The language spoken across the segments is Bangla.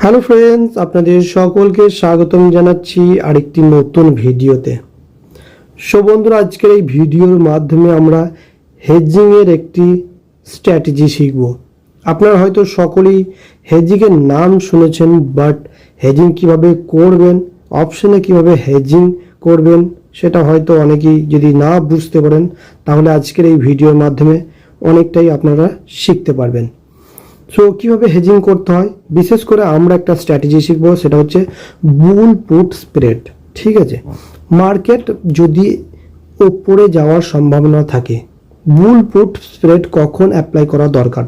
হ্যালো ফ্রেন্ডস আপনাদের সকলকে স্বাগতম জানাচ্ছি আরেকটি নতুন ভিডিওতে। সো আজকের এই ভিডিওর মাধ্যমে আমরা হেজিংয়ের একটি স্ট্র্যাটেজি শিখব। আপনারা হয়তো সকলেই হেজিংয়ের নাম শুনেছেন বাট হেজিং কীভাবে করবেন অপশনে কীভাবে হেজিং করবেন, সেটা হয়তো অনেকেই যদি না বুঝতে পারেন, তাহলে আজকের এই ভিডিওর মাধ্যমে অনেকটাই আপনারা শিখতে পারবেন। সো কীভাবে হেজিং করতে হয়? বিশেষ করে আমরা একটা স্ট্র্যাটেজি শিখব, সেটা হচ্ছে বুল পুট স্প্রেড ঠিক আছে? মার্কেট যদি ওপরে যাওয়ার সম্ভাবনা থাকে বুল পুট স্প্রেড কখন অ্যাপ্লাই করা দরকার?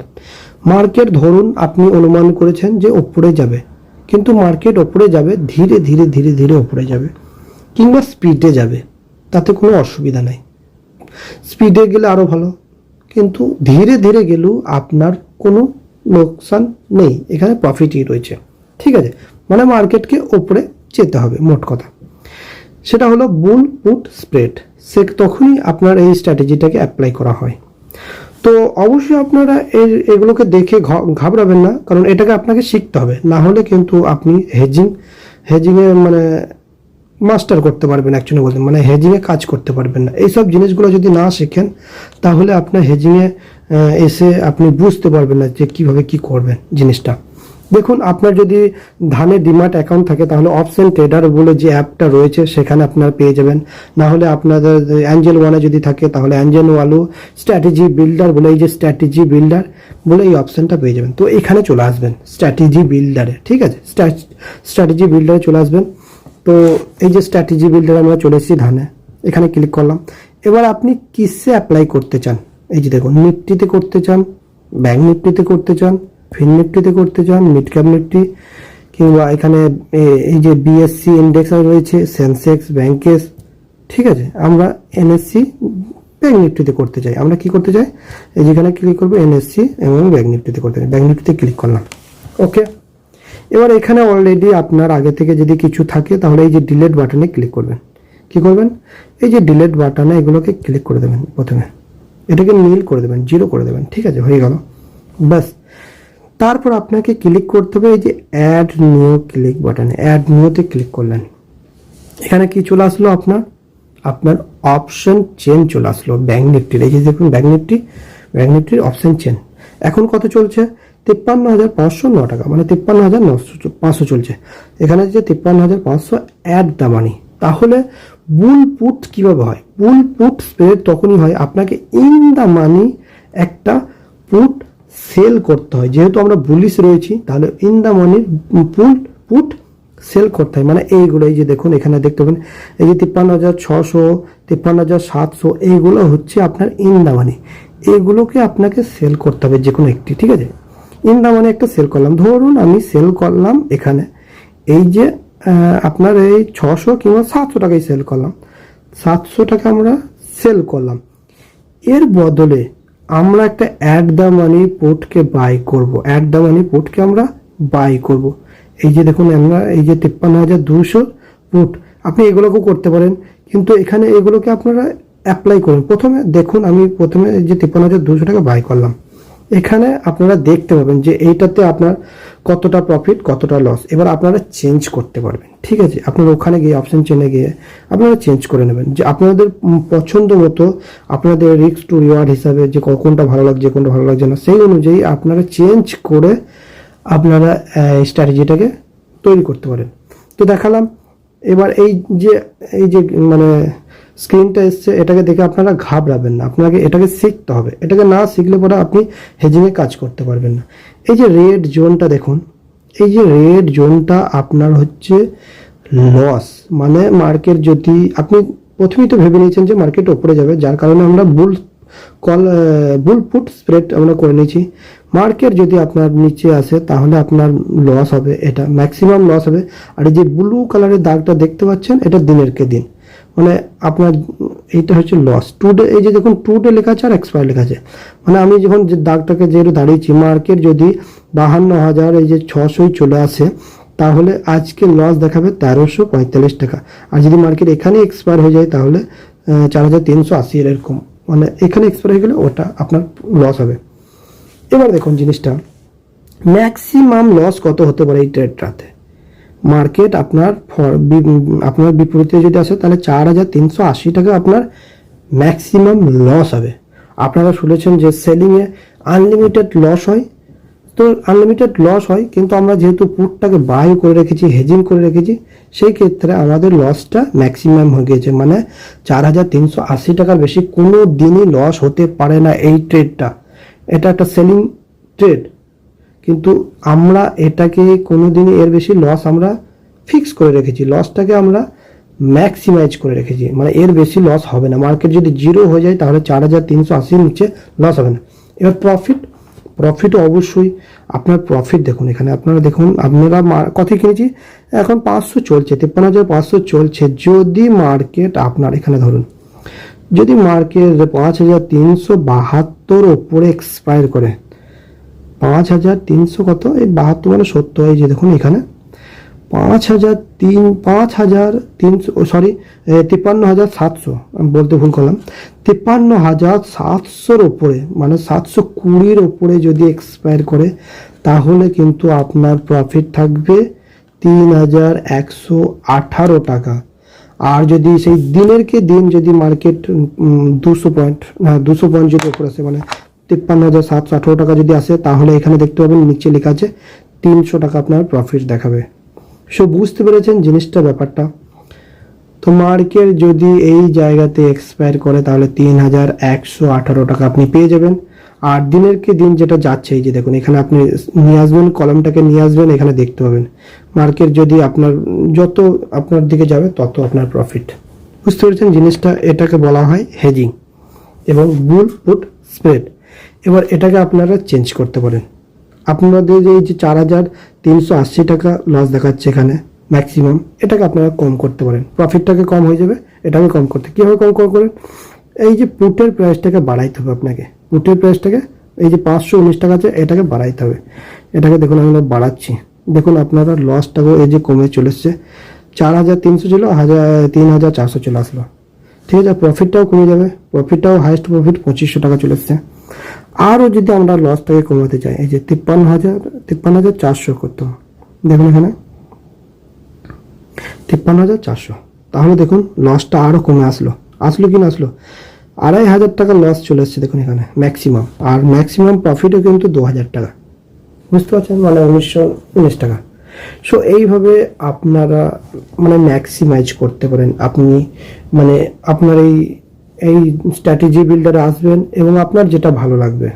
মার্কেট ধরুন আপনি অনুমান করেছেন যে ওপরে যাবে, কিন্তু মার্কেট ওপরে যাবে, ধীরে ধীরে ধীরে ধীরে ওপরে যাবে, কিংবা স্পিডে যাবে, তাতে কোনো অসুবিধা নাই। স্পিডে গেলে আরও ভালো, কিন্তু ধীরে ধীরে গেলেও আপনার কোনো লোকসান নেই। এখানে প্রফিটই রয়েছে। ঠিক আছে? মানে মার্কেটকে ওপরে যেতে হবে, মোট কথা। সেটা হলো বুল পুট স্প্রেড সে তখনই আপনার এই স্ট্র্যাটেজিটাকে অ্যাপ্লাই করা হয়। তো অবশ্যই আপনারা এই এগুলোকে দেখে ঘাবড়াবেন না, কারণ এটাকে আপনাকে শিখতে হবে। না হলে কিন্তু আপনি হেজিং হেজিংয়ে মানে মাস্টার করতে পারবেন অ্যাকচুয়ালি বলতে। মানে হেজিংয়ে কাজ করতে পারবেন না। এইসব জিনিসগুলো যদি না শেখেন, তাহলে আপনার হেজিংয়ে এসে আপনি বুঝতে পারবেন না যে কীভাবে কি করবেন জিনিসটা। দেখুন, আপনার যদি ধানের ডিমার্ট অ্যাকাউন্ট থাকে, তাহলে অপশন ট্রেডার বলে যে অ্যাপটা রয়েছে, সেখানে আপনারা পেয়ে যাবেন। না হলে আপনাদের অ্যাঞ্জেল ওয়ানে যদি থাকে, তাহলে অ্যাঞ্জেল ওয়ালু স্ট্র্যাটেজি বিল্ডার বলে, এই যে স্ট্র্যাটেজি বিল্ডার বলে এই অপশনটা পেয়ে যাবেন। তো এখানে চলে আসবেন স্ট্র্যাটেজি বিল্ডারে ঠিক আছে? স্ট্র্যাটেজি বিল্ডারে চলে আসবেন। তো এই যে স্ট্র্যাটেজি বিল্ডার আমরা চলে এসেছি ধানে। এখানে ক্লিক করলাম। এবার আপনি কিসে অ্যাপ্লাই করতে চান? এই যে দেখুন নিফটিতে করতে চান ব্যাংক নিফটিতে করতে চান, ফিন নিফটিতে করতে চান মিড ক্যাপ নিফটি কিংবা এখানে এই যে বিএসসি ইন্ডেক্স রয়েছে সেন্সেক্স ব্যাংকেস ঠিক আছে, আমরা এনএসসি ব্যাংক নিফটিতে করতে চাই। আমরা কি করতে চাই? এই যেখানে ক্লিক করব এনএসসি এবং ব্যাংক নিফটিতে করতে চাই। ব্যাংক নিফটিতে ক্লিক করলাম। ওকে এবার এখানে অলরেডি আপনার আগে থেকে যদি কিছু থাকে, তাহলে এই যে ডিলেট বাটনে ক্লিক করবেন। কি করবেন? এই যে ডিলেট বাটনে এগুলোকে ক্লিক করে দেবেন প্রথমে। এটাকে নীল করে দেবেন, জিরো করে দেবেন, ঠিক আছে, হয়ে গেল। ব্যাস। তারপর আপনাকে ক্লিক করতে হবে এই যে অ্যাড নিউ ক্লিক বাটনে অ্যাড নিউতে ক্লিক করলেন। এখানে কি চলে আসলো আপনার? আপনার অপশন চেন চলে আসলো ব্যাঙ্ক নিফটির এই যে দেখুন ব্যাঙ্ক নিফটি ব্যাঙ্ক নিফটির অপশন চেন এখন কত চলছে? তিপ্পান্ন হাজার পাঁচশো ন টাকা মানে তিপ্পান্ন হাজার নশো পাঁচশো চলছে। এখানে যে তিপ্পান্ন হাজার পাঁচশো অ্যাড দামানি তাহলে বুল পুট কীভাবে হয়? বুল পুট স্প্রেড তখনই হয় আপনাকে ইন দ্য মানি একটা পুট সেল করতে হয়। যেহেতু আমরা বুলিশ রয়েছি, তাহলে ইন দ্য মানির পুল পুট সেল করতে হয়। মানে এইগুলো, এই যে দেখুন, এখানে দেখতে পাবেন, এই যে তিপ্পান্ন হাজার ছশো, তিপ্পান্ন হাজার সাতশো, এইগুলো হচ্ছে আপনার ইন দা মানি এইগুলোকে আপনাকে সেল করতে হবে যে কোনো একটি, ঠিক আছে? ইন দা মানি একটা সেল করলাম। ধরুন আমি সেল করলাম এখানে, এই যে আপনার এই ছশো কিংবা সাতশো টাকায় সেল করলাম। সাতশো টাকা আমরা সেল করলাম। এর বদলে আমরা একটা অ্যাড দ্য মানি পোর্টকে বাই করব। অ্যাড দ্য মানি পোর্টকে আমরা বাই করব। এই যে দেখুন, আমরা এই যে তিপ্পান্ন হাজার দুশো পোর্ট আপনি এগুলোকেও করতে পারেন। কিন্তু এখানে এগুলোকে আপনারা অ্যাপ্লাই করুন। প্রথমে দেখুন, আমি প্রথমে যে তিপ্পান্ন হাজার দুশো টাকা বাই করলাম। এখানে আপনারা দেখতে পাবেন যে এইটাতে আপনার কতটা প্রফিট কতটা লস এবার আপনারা চেঞ্জ করতে পারবেন, ঠিক আছে? আপনারা ওখানে গিয়ে অপশন চেনে গিয়ে আপনারা চেঞ্জ করে নেবেন। যে আপনাদের পছন্দ মতো আপনাদের রিক্স টু রিওয়ার্ড হিসাবে যে কোনটা ভালো লাগছে, কোনটা ভালো লাগছে না, সেই অনুযায়ী আপনারা চেঞ্জ করে আপনারা স্ট্র্যাটেজিটাকে তৈরি করতে পারেন। তো দেখালাম, এবার এই যে এই যে মানে স্ক্রিনটা এসছে, এটাকে দেখে আপনারা ঘাবড়াবেন না। আপনাকে এটাকে শিখতে হবে। এটাকে না শিখলে পরে আপনি হেজিংয়ে কাজ করতে পারবেন না। এই যে রেড জোনটা দেখুন, এই যে রেড জোনটা আপনার হচ্ছে লস মানে মার্কেট যদি, আপনি প্রথমেই তো ভেবে নিয়েছেন যে মার্কেট ওপরে যাবে, যার কারণে আমরা bull call bull put spread আমরা করে নিয়েছি। মার্কেট যদি আপনার নিচে আসে, তাহলে আপনার লস হবে এটা ম্যাক্সিমাম লস হবে। আর এই যে ব্লু কালারের দাগটা দেখতে পাচ্ছেন, এটা দিনের কে দিন। মানে আপনার এইটা হচ্ছে লস টু ডে এই যে দেখুন টু ডে লেখা আছে আর এক্সপায়ার লেখা আছে। মানে আমি যখন যে দাগটাকে যেহেতু দাঁড়িয়েছি মার্কেট যদি বাহান্ন হাজার, এই যে ছশোই চলে আসে, তাহলে আজকে লস দেখাবে তেরোশো পঁয়তাল্লিশ টাকা। আর যদি মার্কেট এখানে এক্সপায়ার হয়ে যায়, তাহলে চার হাজার তিনশো আশি এরকম। মানে এখানে এক্সপায়ার হয়ে গেলে ওটা আপনার লস হবে। এবার দেখুন জিনিসটা। ম্যাক্সিমাম লস কত হতে পারে এই ট্রেডটাতে মার্কেট আপনার আপনার বিপরীতে যদি আসে, তাহলে চার হাজার তিনশো আশি টাকা আপনার ম্যাক্সিমাম লস হবে। আপনারা শুনেছেন যে সেলিংয়ে আনলিমিটেড লস হয়। তো আনলিমিটেড লস হয়, কিন্তু আমরা যেহেতু পুটটাকে বাই করে রেখেছি হেজিং করে রেখেছি, সেই ক্ষেত্রে আমাদের লসটা ম্যাক্সিমাম হয়ে গিয়েছে। মানে চার হাজার তিনশো আশি টাকার বেশি কোনো দিনই লস হতে পারে না এই ট্রেডটা এটা একটা সেলিং ট্রেড কিন্তু আমরা এটাকে কোনো দিনই এর বেশি লস আমরা ফিক্স করে রেখেছি। লসটাকে আমরা ম্যাক্সিমাইজ করে রেখেছি। মানে এর বেশি লস হবে না। মার্কেট যদি জিরো হয়ে যায়, তাহলে চার হাজার তিনশো আশির নিচে লস হবে না। এবার প্রফিট প্রফিটও অবশ্যই আপনার প্রফিট দেখুন এখানে। আপনারা দেখুন, আপনারা কত কিনেছি? এখন পাঁচশো চলছে, তেপ্পান্ন হাজার পাঁচশো চলছে। যদি মার্কেট আপনার এখানে ধরুন, যদি মার্কেট পাঁচ হাজার তিনশো বাহাত্তর ওপরে এক্সপায়ার করে পাঁচ হাজার তিনশো কত? এই বাহাত্তর মানে সত্তর, এই যে দেখুন এখানে। পাঁচ হাজার তিন পাঁচ হাজার তিনশো সরি তিপ্পান্ন হাজার সাতশো, আমি বলতে ভুল করলাম। তিপ্পান্ন হাজার সাতশোর ওপরে মানে সাতশো কুড়ির ওপরে যদি এক্সপায়ার করে, তাহলে কিন্তু আপনার প্রফিট থাকবে তিন হাজার একশো আঠারো টাকা। আর যদি সেই দিনেরকে দিন যদি মার্কেট দুশো পয়েন্ট হ্যাঁ দুশো পয়েন্ট যদি উপরে আসে মানে তিপ্পান্ন হাজার সাতশো আঠারো টাকা যদি আসে, তাহলে এখানে দেখতে পাবেন নিচে লেখা আছে তিনশো টাকা আপনার প্রফিট দেখাবে। সো বুঝতে পেরেছেন জিনিসটা, ব্যাপারটা? তো মার্কেট যদি এই জায়গাতে এক্সপায়ার করে, তাহলে তিন হাজার একশো আঠারো টাকা আপনি পেয়ে যাবেন। আর দিনের কে দিন যেটা যাচ্ছে, এই যে দেখুন, এখানে আপনি নিয়ে আসবেন, কলমটাকে নিয়ে আসবেন, এখানে দেখতে পাবেন। মার্কেট যদি আপনার, যত আপনার দিকে যাবে, তত আপনার প্রফিট বুঝতে পেরেছেন জিনিসটা? এটাকে বলা হয় হেজিং এবং বুল পুট স্প্রেড এবার এটাকে আপনারা চেঞ্জ করতে পারেন। আপনাদের এই যে চার হাজার তিনশো আশি টাকা লস দেখাচ্ছে এখানে ম্যাক্সিমাম এটাকে আপনারা কম করতে পারেন। প্রফিটটাকে কম হয়ে যাবে, এটাকে কম করতে। কীভাবে কম কম করেন? এই যে পুটের প্রাইসটাকে বাড়াইতে হবে আপনাকে। পুটের প্রাইসটাকে এই যে পাঁচশো উনিশ টাকা আছে, এটাকে বাড়াইতে হবে। এটাকে দেখুন আমরা বাড়াচ্ছি। দেখুন, আপনারা লসটাকেও এই যে কমে চলে এসছে, চার হাজার তিনশো ছিল, হাজার, তিন হাজার চারশো চলে আসলো। ঠিক আছে প্রফিটটাও কমে যাবে প্রফিটটাও হাইস্ট প্রফিট পঁচিশশো টাকা চলে এসছে। আরও যদি আমরা লসটাকে কমাতে চাই, এই যে তিপ্পান্ন হাজার তিপ্পান্ন হাজার চারশো হবে। দেখুন এখানে। তিপ্পান্ন হাজার চারশো। তাহলে দেখুন লসটা আরও কমে আসলো। আসলো কি না আসলো? আড়াই হাজার টাকা লস চলে এসছে দেখুন এখানে ম্যাক্সিমাম আর ম্যাক্সিমাম প্রফিটও কিন্তু দু হাজার টাকা। বুঝতে পারছেন? মানে উনিশশো উনিশ টাকা। সো এইভাবে আপনারা মানে ম্যাক্সিমাইজ করতে পারেন। আপনি মানে আপনার এই এই স্ট্র্যাটেজি বিল্ডারে আসবেন এবং আপনার যেটা ভালো লাগবে,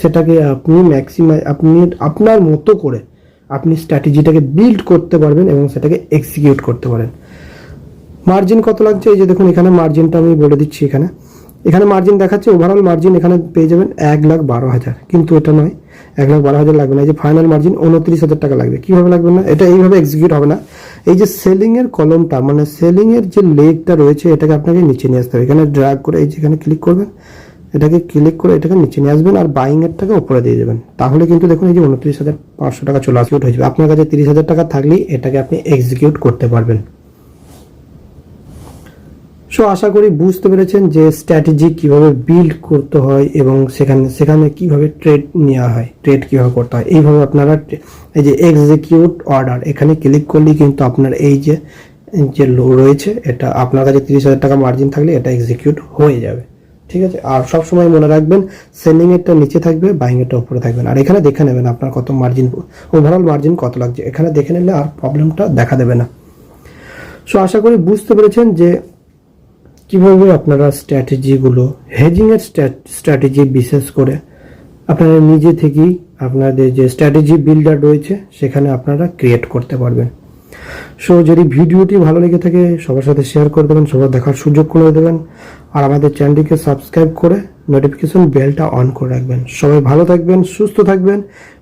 সেটাকে আপনি ম্যাক্সিমাই আপনি, আপনার মতো করে আপনি স্ট্র্যাটেজিটাকে বিল্ড করতে পারবেন এবং সেটাকে এক্সিকিউট করতে পারেন। মার্জিন কত লাগছে? এই যে দেখুন, এখানে মার্জিনটা আমি বলে দিচ্ছি এখানে। এখানে মার্জিন দেখাচ্ছে ওভারঅল মার্জিন এখানে পেয়ে যাবেন এক লাখ বারো হাজার। কিন্তু এটা নয় এক লাখ বারো হাজার লাগবে না। এই যে ফাইনাল মার্জিন উনত্রিশ হাজার টাকা লাগবে। কীভাবে লাগবে না? এটা এইভাবে এক্সিকিউট হবে না। এই যে সেলিংয়ের কলমটা মানে সেলিংয়ের যে লেগটা রয়েছে, এটাকে আপনাকে নিচে নিয়ে আসতে হবে। এখানে ড্রাগ করে এই যেখানে ক্লিক করবেন, এটাকে ক্লিক করে এটাকে নিচে নিয়ে আসবেন আর বাইং এরটাকে উপরে দিয়ে দেবেন। তাহলে কিন্তু দেখুন এই যে উনত্রিশ হাজার পাঁচশো টাকা চলে আসবে হয়ে যাবে। আপনার কাছে তিরিশ হাজার টাকা থাকলেই এটাকে আপনি এক্সিকিউট করতে পারবেন। সো আশা করি বুঝতে পেরেছেন যে স্ট্র্যাটেজি কীভাবে বিল্ড করতে হয় এবং সেখানে সেখানে কীভাবে ট্রেড নেওয়া হয় ট্রেড কীভাবে করতে হয়। এইভাবে আপনারা এই যে এক্সিকিউট অর্ডার এখানে ক্লিক করলেই কিন্তু আপনার এই যে যে লো রয়েছে, এটা আপনার কাছে তিরিশ হাজার টাকা মার্জিন থাকলে এটা এক্সিকিউট হয়ে যাবে। ঠিক আছে? আর সব সময় মনে রাখবেন সেলিং এরটা নিচে থাকবে বাইং এরটা উপরে থাকবেন আর এখানে দেখে নেবেন আপনার কত মার্জিন ওভারঅল মার্জিন কত লাগছে। এখানে দেখে নিলে আর প্রবলেমটা দেখা দেবে না। সো আশা করি বুঝতে পেরেছেন যে কীভাবে আপনারা স্ট্র্যাটেজিগুলো হেজিংয়ের স্ট্র্যাটেজি বিশেষ করে আপনারা নিজে থেকেই আপনাদের যে স্ট্র্যাটেজি বিল্ডার রয়েছে, সেখানে আপনারা ক্রিয়েট করতে পারবেন। সো যদি ভিডিওটি ভালো লেগে থাকে, সবার সাথে শেয়ার করে দেবেন, সবার দেখার সুযোগ করে দেবেন। আর আমাদের চ্যানেলটিকে সাবস্ক্রাইব করে নোটিফিকেশন বেলটা অন করে রাখবেন। সবাই ভালো থাকবেন, সুস্থ থাকবেন।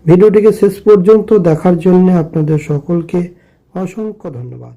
ভিডিওটিকে শেষ পর্যন্ত দেখার জন্য আপনাদের সকলকে অসংখ্য ধন্যবাদ।